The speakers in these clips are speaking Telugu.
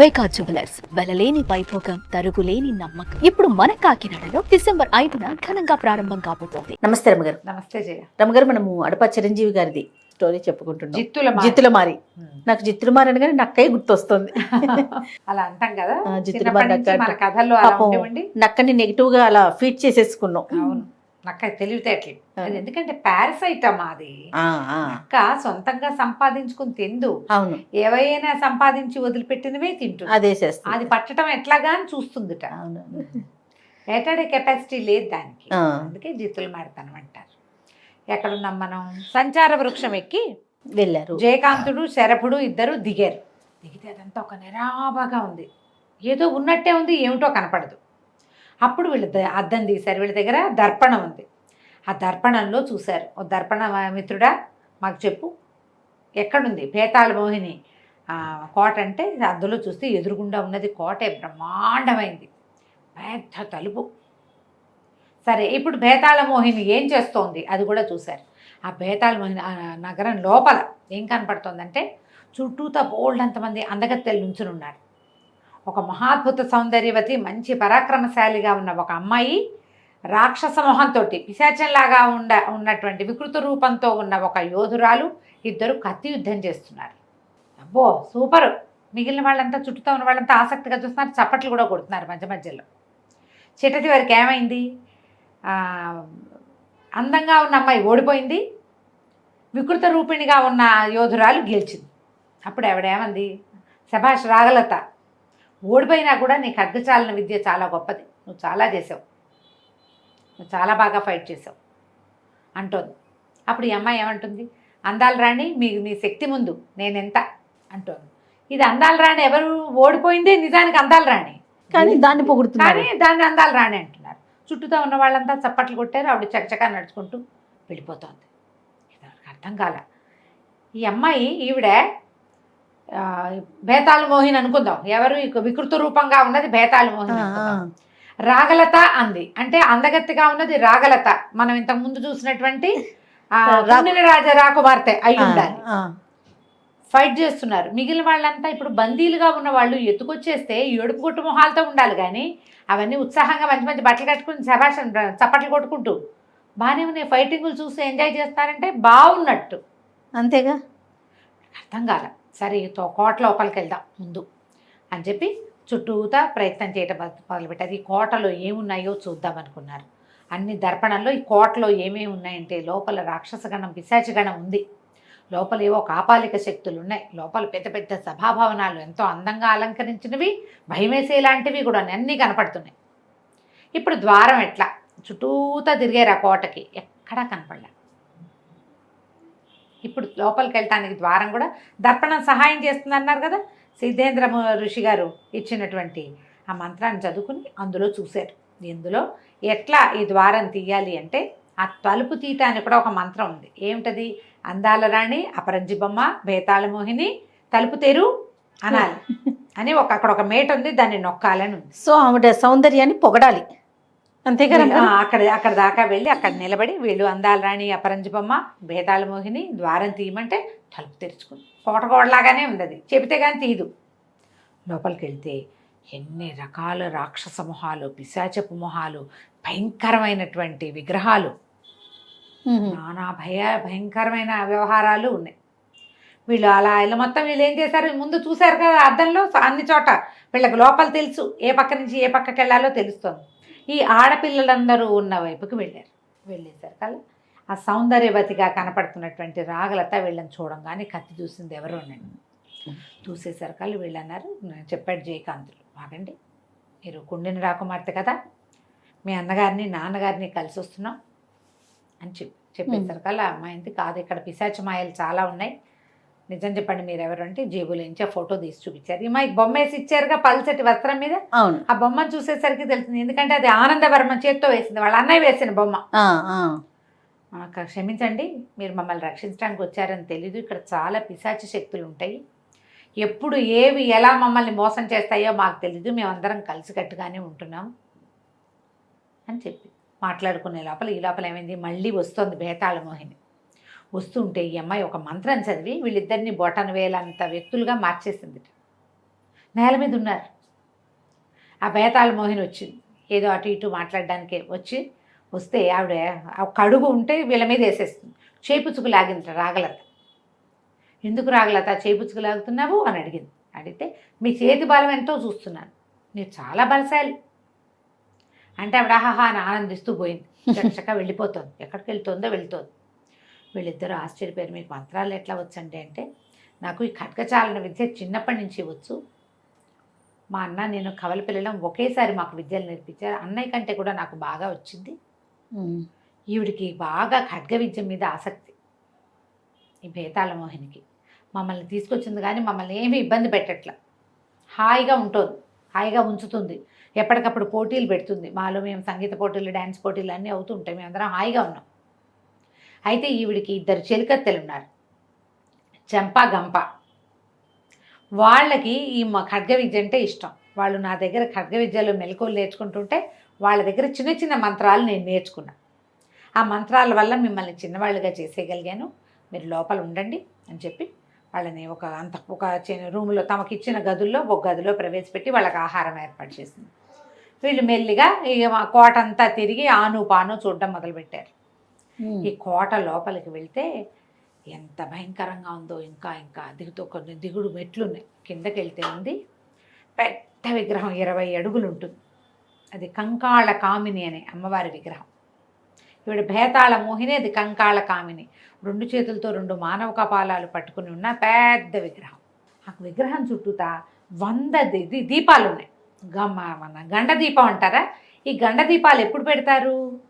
వైకా జ్యువెలర్స్ వెలలేని వైభోగం తరుగులేని నమ్మకం. ఇప్పుడు మన కాకినాడలో డిసెంబర్ ఐదున ఘనంగా ప్రారంభం కాబోతోంది. నమస్తే రమగారు. నమస్తే జయ. రమగారు మనము అడప చిరంజీవి గారిది స్టోరీ చెప్పుకుంటున్నాం. జిత్తుల మా- జిత్తుల మారి. నాకు జిత్తుల మారి అనగానే నక్కయ్య గుర్తొస్తుంది. అలా అంటాం కదా. ఆ, జిత్తుల చిన్నప్పటి మారి నుంచి నక్క మన అంటే కథల్లో అలా పాపం ఉండేవండి? నక్కని నెగిటివ్గా అలా ఫీట్ చేసేసుకున్నాం. అవును. నక్క తెలివితేటలు. అది ఎందుకంటే పారసైట్ అమ్మా అది నక్క సొంతంగా సంపాదించుకుని తిందు. అవును. ఏవైనా సంపాదించి వదిలిపెట్టినవే తింటుంది. అదే చేస్తుంది. అది పట్టడం ఎట్లాగా అని చూస్తుందిట. అవును. వేటాడే కెపాసిటీ లేదు దానికి. అందుకే జిత్తులు మాడతాను అంటారు ఎక్కడున్నాం మనం? సంచార వృక్షం ఎక్కి వెళ్ళారు. జయకాంతుడు శరభుడు ఇద్దరు దిగారు. దిగితే అదంతా ఒక నిరాభగా ఉంది. ఏదో ఉన్నట్టే ఉంది ఏమిటో కనపడదు. అప్పుడు వీళ్ళు ద- అద్దం తీశారు. వీళ్ళ దగ్గర దర్పణం ఉంది. ఆ దర్పణంలో చూశారు. ఓ దర్పణ మిత్రుడా మాకు చెప్పు. ఎక్కడుంది? పేతాళ మోహిని. కోట అంటే అందులో చూస్తే ఎదురుగుండా ఉన్నది కోటే. బ్రహ్మాండమైంది. పెద్ద తలుపు. సరే ఇప్పుడు బేతాళ మోహిని ఏం చేస్తోంది? అది కూడా చూశారు. ఆ బేతాళ మోహిని నగరం లోపల ఏం కనపడుతోందంటే చుట్టూతా బోల్డ్ అంతమంది అందగత్తెలు నుంచుని ఉన్నారు. ఒక మహాద్భుత సౌందర్యవతి మంచి పరాక్రమశాలిగా ఉన్న ఒక అమ్మాయి రాక్షస మొహంతో పిశాచంలాగా ఉండ ఉన్నటువంటి వికృత రూపంతో ఉన్న ఒక యోధురాలు ఇద్దరు కత్తి యుద్ధం చేస్తున్నారు. అబ్బో సూపర్! మిగిలిన వాళ్ళంతా చుట్టూతో ఉన్న వాళ్ళంతా ఆసక్తిగా చూస్తున్నారు చప్పట్లు కూడా కొడుతున్నారు మధ్య మధ్యలో. చిట్టటి వారికి ఏమైంది? అందంగా ఉన్న అమ్మాయి ఓడిపోయింది. వికృత రూపిణిగా ఉన్న యోధురాలు గెలిచింది. అప్పుడు ఆవిడేమంది శభాష్ రాగలత. ఓడిపోయినా కూడా నీ ఖడ్గచాలన విద్య చాలా గొప్పది. నువ్వు చాలా చేసావు. నువ్వు చాలా బాగా ఫైట్ చేసావు. అంటోంది. అప్పుడు ఈ అమ్మాయి ఏమంటుంది? అందాల రాణి మీ మీ శక్తి ముందు నేనెంత? అంటోంది. ఇది అందాల రాణి ఎవరు? ఓడిపోయిందే నిజానికి అందాల రాణి. కానీ దాన్ని పొగుడుతున్నారు. కానీ దాన్ని అందాలు రాని అంటున్నారు. చుట్టూతో ఉన్న వాళ్ళంతా చప్పట్లు కొట్టారు ఆవిడ చకచకా నడుచుకుంటూ వెళ్ళిపోతోంది. ఇది నాకు అర్థం కాల. ఈ అమ్మాయి ఈవిడ ఆ, బేతాళ మోహిని అనుకుందాం. ఎవరు? వికృత రూపంగా ఉన్నది బేతాళ ఆ, మోహిని. రాగలత అంది. అంటే అందగత్తిగా ఉన్నది రాగలత. మనం ఇంతకు ముందు చూసినటువంటి రాజ రాకుమార్తె అయి ఉండాలి. ఫైట్ చేస్తున్నారు. మిగిలిన వాళ్ళంతా ఇప్పుడు బందీలుగా ఉన్న వాళ్ళు ఎత్తుకొచ్చేస్తే ఏడుపు కొట్టు మొహాలతో ఉండాలి కానీ అవన్నీ ఉత్సాహంగా మంచి మంచి బట్టలు కట్టుకుని శభాష్ అని చప్పట్లు కొట్టుకుంటూ బాగానే ఉన్నాయి. ఫైటింగ్లు చూసి ఎంజాయ్ చేస్తారంటే బాగున్నట్టు అంతేగా? అర్థం కాల. సరే తో- కోట లోపలికి వెళ్దాం ముందు అని చెప్పి చుట్టూతా ప్రయత్నం చేయటం మొదలుపెట్టారు. ఈ కోటలో ఏమున్నాయో చూద్దాం అనుకున్నారు. అన్ని దర్పణంలో ఈ కోటలో ఏమేమి ఉన్నాయంటే లోపల రాక్షసగణం పిశాచగణం ఉంది. లోపల ఏవో కాపాలిక శక్తులు ఉన్నాయి లోపల పెద్ద పెద్ద సభాభవనాలు ఎంతో అందంగా అలంకరించినవి భయమేసే లాంటివి కూడా అన్నీ కనపడుతున్నాయి. ఇప్పుడు ద్వారం ఎట్లా? చుట్టూతా తిరిగారు ఆ కోటకి. ఎక్కడా కనపడలే. ఇప్పుడు లోపలికి వెళ్ళటానికి ద్వారం కూడా దర్పణం సహాయం చేస్తుంది అన్నారు కదా? సిద్ధేంద్ర ఋషి గారు ఇచ్చినటువంటి ఆ మంత్రాన్ని చదువుకుని అందులో చూశారు. ఇందులో ఎట్లా ఈ ద్వారం తీయాలి అంటే ఆ తలుపు తీయటానికి కూడా ఒక మంత్రం ఉంది. ఏమిటది? అందాల రాణి అపరంజి బొమ్మ బేతాళ మోహిని తలుపు తెరు అనాలి అని ఒక అక్కడ ఒక మేట ఉంది దాన్ని నొక్కాలని ఉంది. సో ఆవిడ సౌందర్యాన్ని పొగడాలి. ఆ, అక్కడ అక్కడ దాకా వెళ్ళి అక్కడ నిలబడి వీళ్ళు అందాల రాణి అపరంజి బొమ్మ బేతాళ మోహిని ద్వారం తీయమంటే తలుపు తెరుచుకుంది. కోటకోడలాగానే ఉంది అది చెబితే కానీ తీయదు. లోపలికి వెళ్తే ఎన్ని రకాల రాక్షస మొహాలు పిశాచపు మొహాలు భయంకరమైనటువంటి విగ్రహాలు. నానా భయ భయంకరమైన వ్యవహారాలు ఉన్నాయి. వీళ్ళు అలా ఇలా మొత్తం వీళ్ళు ఏం చేశారు? ముందు చూశారు కదా అద్దంలో అన్ని చోట. వీళ్ళకి లోపల తెలుసు ఏ పక్క నుంచి ఏ పక్కకి వెళ్ళాలో తెలుస్తుంది. ఈ ఆడపిల్లలందరూ ఉన్న వైపుకి వెళ్ళారు. వెళ్ళేసరికి కల్లా ఆ సౌందర్యవతిగా కనపడుతున్నటువంటి రాగలత వీళ్ళని చూడంగానే కత్తి చూసింది ఎవరు అనండి చూసేసరికల్లా వీళ్ళు అన్నారు "నేను చెప్పాడు జయకాంతులు బాగండి మీరు కుండిన రాకుమార్తె కదా మీ అన్నగారిని నాన్నగారిని కలిసి వస్తున్నాం అని చెప్పి చెప్పేసరికల్లా అమ్మాయింది కాదు ఇక్కడ పిశాచ మాయలు చాలా ఉన్నాయి. నిజం చెప్పండి మీరు ఎవరు అంటే జేబులోంచి ఆ ఫోటో తీసి చూపించారు. ఈ మాకు బొమ్మ వేసి ఇచ్చారుగా పల్చటి వస్త్రం మీద? అవును. ఆ బొమ్మను చూసేసరికి తెలుస్తుంది ఎందుకంటే అది ఆనందవర్మ చేత్తో వేసింది. వాళ్ళ అన్నయ్య వేసిన బొమ్మ. క్షమించండి. మీరు మమ్మల్ని రక్షించడానికి వచ్చారని తెలీదు. ఇక్కడ చాలా పిశాచి శక్తులు ఉంటాయి. ఎప్పుడు ఏవి ఎలా మమ్మల్ని మోసం చేస్తాయో మాకు తెలీదు. మేమందరం కలిసికట్టుగానే ఉంటున్నాం అని చెప్పి మాట్లాడుకునే లోపల ఈ లోపల ఏమైంది? మళ్ళీ వస్తోంది బేతాళ మోహిని. వస్తుంటే ఈ అమ్మాయి ఒక మంత్రం చదివి వీళ్ళిద్దరిని బొటన వేలంత వ్యక్తులుగా మార్చేసింది. నేల మీద ఉన్నారు. ఆ బేతాళ మోహిని వచ్చింది. ఏదో అటు ఇటు మాట్లాడడానికి వచ్చి వస్తే ఆవిడ కడుగు ఉంటే వీళ్ళ మీద వేసేస్తుంది. చేపుచ్చుకు లాగింది రాగలత. ఎందుకు రాగలత? చేపుచ్చుకు లాగుతున్నావు? అని అడిగింది. అడిగితే మీ చేతి బలం ఎంతో చూస్తున్నాను. మీరు చాలా బలశాలి. అంటే ఆవిడ ఆహాహా అని ఆనందిస్తూ పోయింది. చక్కగా వెళ్ళిపోతుంది. ఎక్కడికి వెళ్తుందో వెళ్తుంది. వీళ్ళిద్దరూ ఆశ్చర్యపోయారు. మీకు మంత్రాలు ఎట్లా వచ్చండి అంటే నాకు ఈ ఖడ్గచాలన విద్య చిన్నప్పటి నుంచి వచ్చు. మా అన్న నేను కవల పిల్లలం ఒకేసారి మాకు విద్యలు నేర్పించారు. అన్నయ్య కంటే కూడా నాకు బాగా వచ్చింది. ఈవిడికి బాగా ఖడ్గ విద్య మీద ఆసక్తి. ఈ బేతాళ మోహినికి. మమ్మల్ని తీసుకొచ్చింది కానీ మమ్మల్ని ఏమీ ఇబ్బంది పెట్టట్ల. హాయిగా ఉంటుంది. హాయిగా ఉంచుతుంది. ఎప్పటికప్పుడు పోటీలు పెడుతుంది. మాలో మేము సంగీత పోటీలు డ్యాన్స్ పోటీలు అన్నీ అవుతుంటాయి మేమందరం హాయిగా ఉన్నాం. అయితే ఈవిడికి ఇద్దరు చెలికత్తెలు ఉన్నారు చెంప గంప. వాళ్ళకి ఈ ఖడ్గ విద్య అంటే ఇష్టం. వాళ్ళు నా దగ్గర ఖడ్గ విద్యలో మెలకువలు నేర్చుకుంటుంటే వాళ్ళ దగ్గర చిన్న చిన్న మంత్రాలు నేను నేర్చుకున్నా. ఆ మంత్రాల వల్ల మిమ్మల్ని చిన్నవాళ్ళుగా చేసేయగలిగాను. మీరు లోపల ఉండండి అని చెప్పి వాళ్ళని ఒక అంత ఒక చిన్న రూమ్లో తమకు ఇచ్చిన గదుల్లో ఒక గదిలో ప్రవేశపెట్టి వాళ్ళకి ఆహారం ఏర్పాటు చేసింది. వీళ్ళు మెల్లిగా ఇక మా కోట అంతా తిరిగి ఆను పాను చూడడం మొదలుపెట్టారు. ఈ కోట లోపలికి వెళ్తే ఎంత భయంకరంగా ఉందో ఇంకా ఇంకా దిగుతూ కొన్ని దిగుడు మెట్లు ఉన్నాయి కిందకి వెళ్తే ఉంది. పెద్ద విగ్రహం ఇరవై అడుగులు ఉంటుంది. అది కంకాళ కామిని అనే అమ్మవారి విగ్రహం. ఈవిడ భేతాళ మోహిని అది కంకాళ కామిని. రెండు చేతులతో రెండు మానవ కపాలాలు పట్టుకుని ఉన్న పెద్ద విగ్రహం. ఆ విగ్రహం చుట్టూతా వంద ది- దీపాలు ఉన్నాయి గమ్మ మన గండ దీపం అంటారా? ఈ గండ దీపాలు ఎప్పుడు పెడతారు?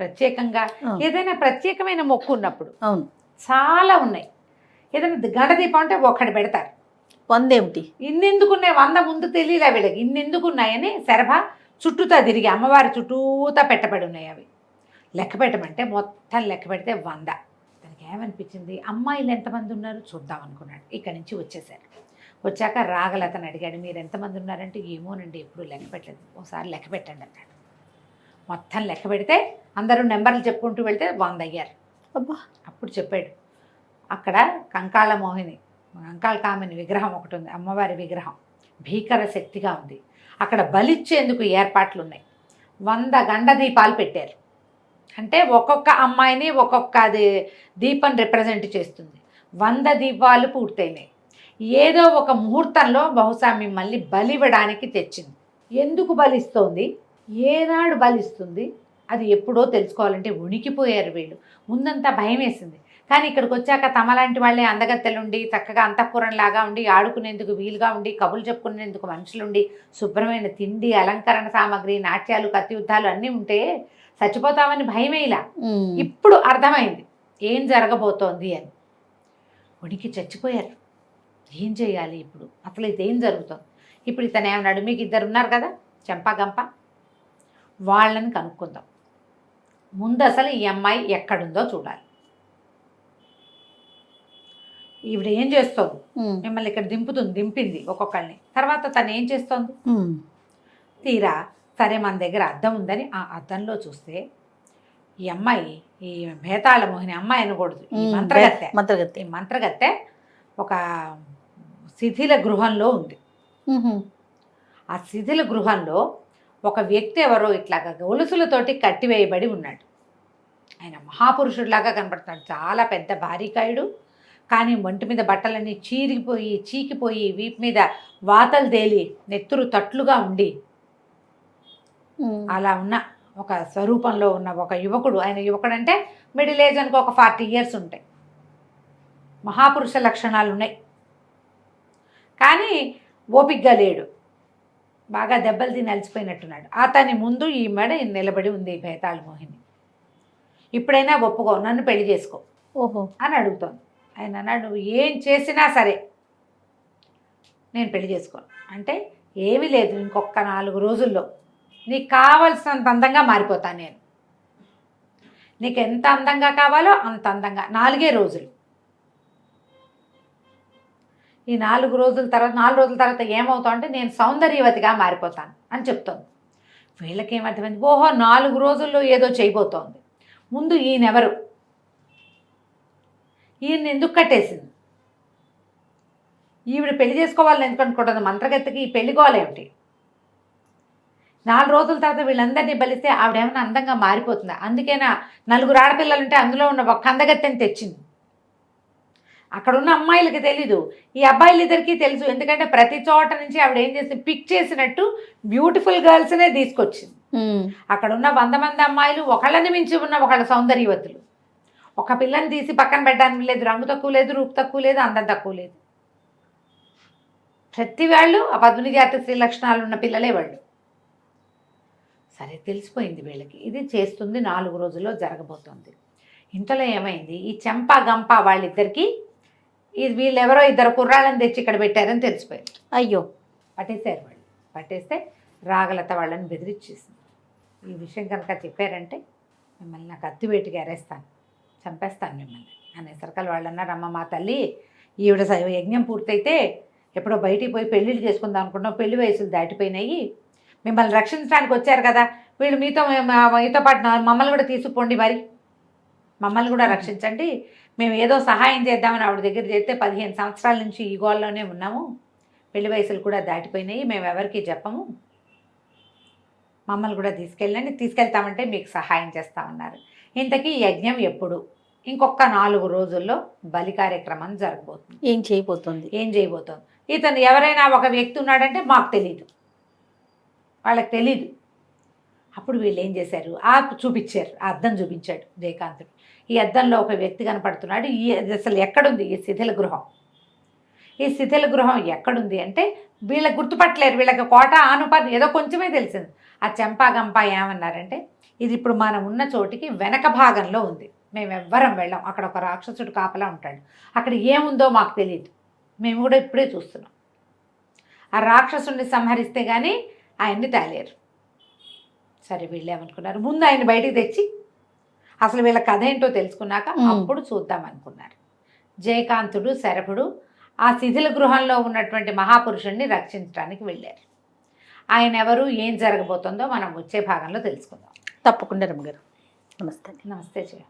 ప్రత్యేకంగా. ఏదైనా ప్రత్యేకమైన మొక్కు ఉన్నప్పుడు అవును. చాలా ఉన్నాయి. ఏదైనా గండ దీపం అంటే ఒక్కటి పెడతారు. వందేమిటి? ఇన్నెందుకున్నాయి? వంద ముందు తెలియలే వీళ్ళకి. ఇన్నెందుకున్నాయని శరభ చుట్టూతా తిరిగి అమ్మవారి చుట్టూతా పెట్టబడి ఉన్నాయి అవి. లెక్క పెట్టమంటే మొత్తం లెక్క పెడితే వంద. తనకి ఏమనిపించింది? అమ్మాయిలు ఎంతమంది ఉన్నారు? చూద్దాం అనుకున్నాడు. ఇక్కడి నుంచి వచ్చేసారు. వచ్చాక రాగలతను అడిగాడు మీరు ఎంతమంది ఉన్నారంటే ఏమోనండి ఎప్పుడు లెక్క పెట్టలేదు. ఒకసారి లెక్క పెట్టండి అన్నాడు. మొత్తం లెక్క పెడితే అందరూ నెంబర్లు చెప్పుకుంటూ వెళ్తే వంద అయ్యారు అబ్బా. అప్పుడు చెప్పాడు అక్కడ కంకాళ మోహిని కంకాళ కామిని విగ్రహం ఒకటి ఉంది అమ్మవారి విగ్రహం భీకర శక్తిగా ఉంది. అక్కడ బలిచ్చేందుకు ఏర్పాట్లు ఉన్నాయి వంద గండ దీపాలు పెట్టారు. అంటే ఒక్కొక్క అమ్మాయిని ఒక్కొక్క అది దీపం రిప్రజెంట్ చేస్తుంది. వంద దీపాలు పూర్తయినాయి. ఏదో ఒక ముహూర్తంలో బహుశా మిమ్మల్ని బలివ్వడానికి తెచ్చింది. ఎందుకు బలిస్తోంది? ఏనాడు బలిస్తుంది? అది ఎప్పుడో తెలుసుకోవాలంటే ఉనికిపోయారు వీళ్ళు. ముందంతా భయం వేసింది కానీ ఇక్కడికి వచ్చాక తమలాంటి వాళ్ళే అందగత్తెలుండి చక్కగా అంతఃపురంలాగా ఉండి ఆడుకునేందుకు వీలుగా ఉండి కబులు చెప్పుకునేందుకు మనుషులుండి శుభ్రమైన తిండి అలంకరణ సామాగ్రి నాట్యాలు కత్తి యుద్ధాలు అన్నీ ఉంటే చచ్చిపోతామని భయమే ఇలా. ఇప్పుడు అర్థమైంది. ఏం జరగబోతోంది అని. ఉనికి చచ్చిపోయారు. ఏం చేయాలి ఇప్పుడు? అసలు ఇది ఏం జరుగుతుంది? ఇప్పుడు ఇతను ఏమన్నాడు? మీకు ఇద్దరు ఉన్నారు కదా? చెంప గంప? వాళ్ళని కనుక్కుందాం ముందు అసలు ఈ అమ్మాయి ఎక్కడుందో చూడాలి ఈవిడ ఏం చేస్తోంది. మిమ్మల్ని ఇక్కడ దింపుతుంది దింపింది ఒక్కొక్కరిని తర్వాత తను ఏం చేస్తోంది. తీరా సరే మన దగ్గర అద్దం ఉందని ఆ అద్దంలో చూస్తే ఈ అమ్మాయి ఈ భేతాళ మోహిని అమ్మాయి అనకూడదు ఈ. మంత్రగత్తె మంత్రగత్తె ఈ మంత్రగత్తె ఒక శిథిల గృహంలో ఉంది. ఆ శిథిల గృహంలో ఒక వ్యక్తి ఎవరో ఇట్లాగా గొలుసులతోటి కట్టివేయబడి ఉన్నాడు. ఆయన మహాపురుషుడిలాగా కనపడుతున్నాడు. చాలా పెద్ద భారీకాయుడు కానీ ఒంటి మీద బట్టలన్నీ చీరిగిపోయి చీకిపోయి వీపు మీద వాతలు తేలి నెత్తురు తట్లుగా ఉండి. అలా ఉన్న ఒక స్వరూపంలో ఉన్న ఒక యువకుడు. ఆయన యువకుడు అంటే మిడిల్ ఏజ్ అనుకో ఒక ఫార్టీ ఇయర్స్ ఉంటాయి. మహాపురుష లక్షణాలు ఉన్నాయి కానీ ఓపిగ్గా లేడు. బాగా దెబ్బలు తిని అలసిపోయినట్టున్నాడు. అతని ముందు ఈ మెడ నిలబడి ఉంది ఈ భేతాళ మోహిని. ఇప్పుడైనా ఒప్పుకో నన్ను పెళ్ళి చేసుకో ఓహో. అని అడుగుతోంది. ఆయన అన్నాడు నువ్వు ఏం చేసినా సరే నేను పెళ్ళి చేసుకోను. అంటే ఏమీ లేదు ఇంకొక నాలుగు రోజుల్లో నీకు కావలసినంత అందంగా మారిపోతాను నేను. నీకు ఎంత అందంగా కావాలో అంత అందంగా నాలుగే రోజులు. ఈ నాలుగు రోజుల తర్వాత నాలుగు రోజుల తర్వాత ఏమవుతావు అంటే నేను సౌందర్యవతిగా మారిపోతాను అని చెప్తోంది. వీళ్ళకి ఏమర్థమైంది ఓహో నాలుగు రోజుల్లో ఏదో చేయబోతోంది. ముందు ఈయనెవరు? ఈయన ఎందుకు కట్టేసింది? ఈవిడ పెళ్ళి చేసుకోవాలని ఎందుకు అనుకుంటుంది? మంత్రగతికి ఈ పెళ్ళి గోలేమిటి నాలుగు రోజుల తర్వాత వీళ్ళందరినీ బలిస్తే ఆవిడేమైనా అందంగా మారిపోతుంది? అందుకేనా నలుగురు ఆడపిల్లలు ఉంటే అందులో ఉన్న ఒక అందగత్తెని తెచ్చింది. అక్కడ ఉన్న అమ్మాయిలకి తెలీదు. ఈ అబ్బాయిలిద్దరికీ తెలుసు. ఎందుకంటే ప్రతి చోట నుంచి ఆవిడ ఏం చేసింది పిక్ చేసినట్టు బ్యూటిఫుల్ గర్ల్స్నే తీసుకొచ్చింది. అక్కడ ఉన్న వంద మంది అమ్మాయిలు ఒకళ్ళని మించి ఉన్న ఒకళ్ళ సౌందర్యవతులు. ఒక పిల్లని తీసి పక్కన పెట్టడానికి లేదు. రంగు తక్కువ లేదు రూపు తక్కువ లేదు అందం తక్కువ లేదు. ప్రతి వాళ్ళు ఆ పద్మిని జాతి స్త్రీ లక్షణాలు ఉన్న పిల్లలే వాళ్ళు. సరే తెలిసిపోయింది వీళ్ళకి. ఇది చేస్తుంది నాలుగు రోజుల్లో జరగబోతోంది. ఇంతలో ఏమైంది? ఈ చెంప గంప వాళ్ళిద్దరికి ఇది వీళ్ళెవరో ఇద్దరు కుర్రాళ్ళని తెచ్చి ఇక్కడ పెట్టారని తెలిసిపోయింది. అయ్యో. పట్టేశారు వాళ్ళు. పట్టేస్తే రాగలత వాళ్ళని బెదిరించేసింది ఈ విషయం కనుక చెప్పారంటే మిమ్మల్ని నాకు అత్తివేటికి అరేస్తాను చంపేస్తాను మిమ్మల్ని. అనేసరికల్ వాళ్ళు అన్నారు అమ్మ మా తల్లి ఈవిడ యజ్ఞం పూర్తయితే ఎప్పుడో బయటికి పోయి పెళ్ళిళ్ళు చేసుకుందాం అనుకున్నాం. పెళ్ళి వయసులు దాటిపోయినాయి. మిమ్మల్ని రక్షించడానికి వచ్చారు కదా. వీళ్ళు మీతో మీతో పాటు మమ్మల్ని కూడా తీసుకుపోండి మరి. మమ్మల్ని కూడా రక్షించండి. మేము ఏదో సహాయం చేద్దామని ఆవిడ దగ్గర చేస్తే పదిహేను సంవత్సరాల నుంచి ఈ గోల్లోనే ఉన్నాము. పెళ్ళి వయసులు కూడా దాటిపోయినాయి. మేము ఎవరికి చెప్పము. మమ్మల్ని కూడా తీసుకెళ్ళండి. తీసుకెళ్తామంటే మీకు సహాయం చేస్తామన్నారు ఇంతకీ ఈ యజ్ఞం ఎప్పుడు? ఇంకొక నాలుగు రోజుల్లో బలి కార్యక్రమం జరగబోతుంది. ఏం చేయబోతుంది? ఏం చేయబోతోంది? ఇతను ఎవరైనా ఒక వ్యక్తి ఉన్నాడంటే మాకు తెలీదు. వాళ్ళకి తెలీదు. అప్పుడు వీళ్ళు ఏం చేశారు? ఆ చూపించారు ఆ అద్దం చూపించాడు జయకాంతుడు. ఈ అద్దంలో ఒక వ్యక్తి కనపడుతున్నాడు. ఈ అసలు ఎక్కడుంది? ఈ శిథిల గృహం. ఈ శిథిల గృహం ఎక్కడుంది అంటే వీళ్ళకి గుర్తుపట్టలేరు. వీళ్ళకి కోట ఆనుపాతం ఏదో కొంచెమే తెలిసింది. ఆ చెంపా గంప ఏమన్నారంటే ఇది ఇప్పుడు మనం ఉన్న చోటికి వెనక భాగంలో ఉంది. మేము ఎవ్వరం వెళ్ళాం. అక్కడ ఒక రాక్షసుడు కాపలా ఉంటాడు. అక్కడ ఏముందో మాకు తెలియదు మేము కూడా ఇప్పుడే చూస్తున్నాం. ఆ రాక్షసుడిని సంహరిస్తే కానీ ఆయన్ని తేలేరు. సరే వీళ్ళు ఏమనుకున్నారు? ముందు ఆయన బయటికి తెచ్చి అసలు వీళ్ళ కథ ఏంటో తెలుసుకున్నాక. అప్పుడు చూద్దాం అనుకున్నారు. జయకాంతుడు శరభుడు ఆ శిథిల గృహంలో ఉన్నటువంటి మహాపురుషుణ్ణి రక్షించడానికి వెళ్ళారు. ఆయన ఎవరు ఏం జరగబోతుందో మనం వచ్చే భాగంలో తెలుసుకుందాం. తప్పకుండా రమ్మగారు నమస్తే నమస్తే జయ.